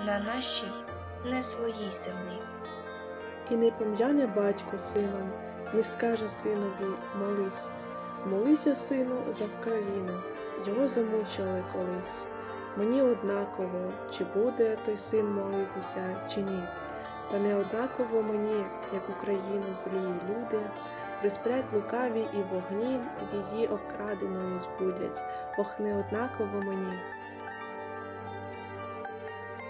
на нашій не своїй землі. І не пом'яне батько сином, не скаже синові молись. Молися, сину, за Вкраїну, його замучили колись. Мені однаково, чи буде той син молитися, чи ні. Та не однаково мені, як Україну злії люди, присплять лукаві і вогні її обкраденою збудять. Ох, не однаково мені,